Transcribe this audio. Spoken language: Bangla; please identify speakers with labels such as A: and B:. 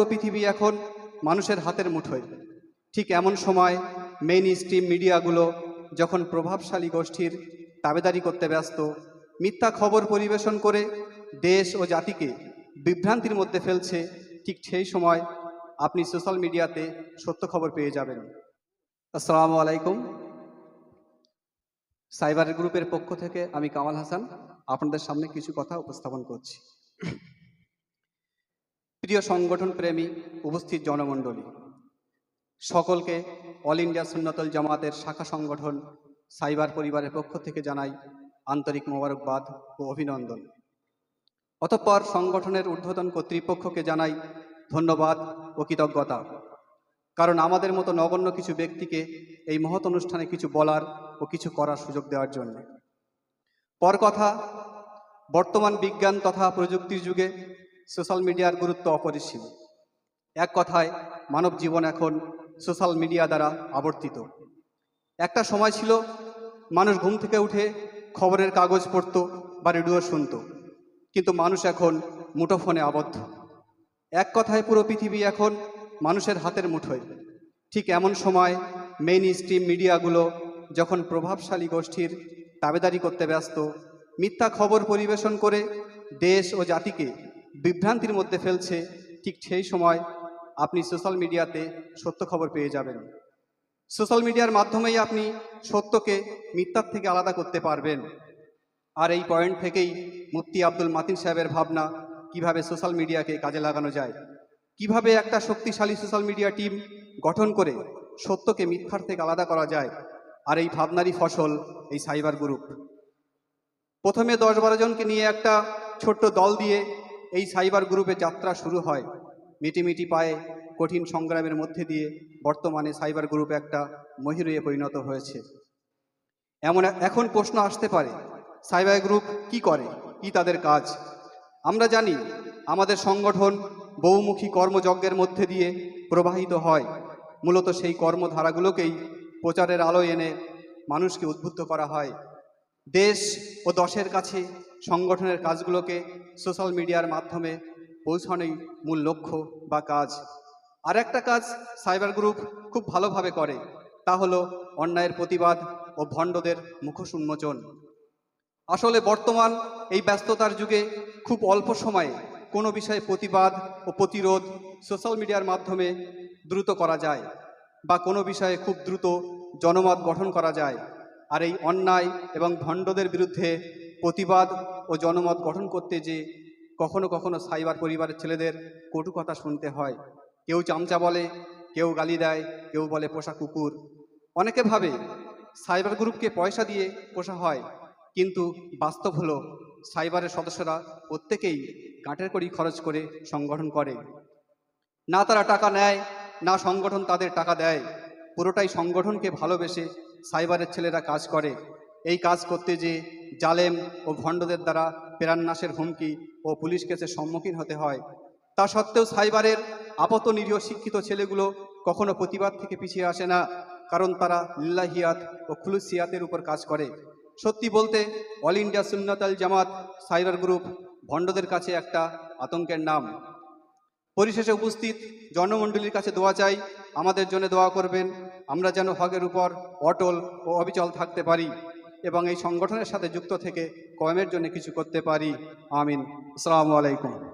A: পুরো পৃথিবী এখন মানুষের হাতের মুঠোয়। ঠিক এমন সময় মেইন স্ট্রিম মিডিয়াগুলো যখন প্রভাবশালী গোষ্ঠীর তাবেদারি করতে ব্যস্ত, মিথ্যা খবর পরিবেশন করে দেশ ও জাতিকে বিভ্রান্তির মধ্যে ফেলছে, ঠিক সেই সময় আপনি সোশ্যাল মিডিয়াতে সত্য খবর পেয়ে যাবেন। আসসালামু আলাইকুম। সাইবার গ্রুপের পক্ষ থেকে আমি কামাল হাসান, আপনাদের সামনে কিছু কথা উপস্থাপন করছি। প্রিয় সংগঠন প্রেমী উপস্থিত জনমণ্ডলী, সকলকে অল ইন্ডিয়া সুন্নতল জামাতের শাখা সংগঠন সাইবার পরিবারের পক্ষ থেকে জানাই আন্তরিক মোবারকবাদ ও অভিনন্দন। অতঃপর সংগঠনের ঊর্ধ্বতন কর্তৃপক্ষকে জানাই ধন্যবাদ ও কৃতজ্ঞতা। কারণ আমাদের মতো নগণ্য কিছু ব্যক্তিকে এই মহৎ অনুষ্ঠানে কিছু বলার ও কিছু করার সুযোগ দেওয়ার জন্য। পর কথা, বর্তমান বিজ্ঞান তথা প্রযুক্তির যুগে সোশ্যাল মিডিয়ার গুরুত্ব অপরিসীম। এক কথায়, মানব জীবন এখন সোশ্যাল মিডিয়া দ্বারা আবর্তিত। একটা সময় ছিল, মানুষ ঘুম থেকে উঠে খবরের কাগজ পড়ত বা রেডিও শুনত, কিন্তু মানুষ এখন মুঠোফোনে আবদ্ধ। এক কথায়, পুরো পৃথিবী এখন মানুষের হাতের মুঠোয়। ঠিক এমন সময় মেইন স্ট্রিম মিডিয়াগুলো যখন প্রভাবশালী গোষ্ঠীর তাবেদারি করতে ব্যস্ত, মিথ্যা খবর পরিবেশন করে দেশ ও জাতিকে বিভ্রান্তির মধ্যে ফেলছে, ঠিক সেই সময় আপনি সোশ্যাল মিডিয়াতে সত্য খবর পেয়ে যাবেন। সোশ্যাল মিডিয়ার মাধ্যমেই আপনি সত্যকে মিথ্যার থেকে আলাদা করতে পারবেন। আর এই পয়েন্ট থেকেই মুফতি আব্দুল মাতিন সাহেবের ভাবনা, কীভাবে সোশ্যাল মিডিয়াকে কাজে লাগানো যায়? কীভাবে একটা শক্তিশালী সোশ্যাল মিডিয়া টিম গঠন করে সত্যকে মিথ্যার থেকে আলাদা করা যায়? আর এই ভাবনারই ফসল এই সাইবার গ্রুপ প্রথমে দশ বারো জনকে নিয়ে একটা ছোট্ট দল দিয়ে এই সাইবার গ্রুপে যাত্রা শুরু হয় মিটিমিটি পায়ে কঠিন সংগ্রামের মধ্যে দিয়ে বর্তমানে সাইবার গ্রুপ একটা মহিরুয়ে পরিণত হয়েছে। এমন এখন প্রশ্ন আসতে পারে, সাইবার গ্রুপ কি করে? কি তাদের কাজ? আমরা জানি আমাদের সংগঠন বহুমুখী কর্মযজ্ঞের মধ্যে দিয়ে প্রবাহিত হয়। মূলত সেই কর্মধারাগুলোকেই প্রচারের আলো এনে মানুষকে উদ্বুদ্ধ করা হয়। দেশ ও দশের কাছে সংগঠনের কাজগুলোকে সোশ্যাল মিডিয়ার মাধ্যমে পৌঁছানোই মূল লক্ষ্য বা কাজ। আর একটা কাজ সাইবার গ্রুপ খুব ভালোভাবে করে, তা হলো অন্যায়ের প্রতিবাদ ও ভণ্ডদের মুখোশ উন্মোচন। আসলে বর্তমান এই ব্যস্ততার যুগে খুব অল্প সময়ে কোনো বিষয়ে প্রতিবাদ ও প্রতিরোধ সোশ্যাল মিডিয়ার মাধ্যমে দ্রুত করা যায় বা কোনো বিষয়ে খুব দ্রুত জনমত গঠন করা যায়। আর এই অন্যায় এবং ভণ্ডদের বিরুদ্ধে প্রতিবাদ ও জনমত গঠন করতে যে কখনো কখনো সাইবার পরিবারের ছেলেদের কটু কথা শুনতে হয়। কেউ চামচা বলে, কেউ গালি দেয়, কেউ বলে পোষা কুকুর। অনেকে ভাবে সাইবার গ্রুপকে পয়সা দিয়ে পোষা হয়, কিন্তু বাস্তব হলো সাইবারের সদস্যরা প্রত্যেকেই গাঁটের করি খরচ করে সংগঠন করে। না তারা টাকা নেয়, না সংগঠন তাদের টাকা দেয়। পুরোটাই সংগঠনকে ভালোবেসে সাইবারের ছেলেরা কাজ করে। এই কাজ করতে যে জালেম ও ভণ্ডদের দ্বারা প্রাণনাশের হুমকি ও পুলিশ কেসের সম্মুখীন হতে হয়। তা সত্ত্বেও সাইবারের আপাত নিরীহ শিক্ষিত ছেলেগুলো কখনো প্রতিবাদ থেকে পিছিয়ে আসে না, কারণ তারা লিল্লাহিয়াত ও খুলুসিয়াতের উপর কাজ করে। সত্যি বলতে, অল ইন্ডিয়া সুন্নতাল জামাত সাইবার গ্রুপ ভণ্ডদের কাছে একটা আতঙ্কের নাম। পরিশেষে উপস্থিত জনমণ্ডলীর কাছে দোয়া চাই, আমাদের জন্য দোয়া করবেন, আমরা যেন হকের উপর অটল ও অবিচল থাকতে পারি। এবং এই সংগঠনের সাথে যুক্ত থেকে কমের জন্য কিছু করতে পারি। আমিন। আসসালামু আলাইকুম।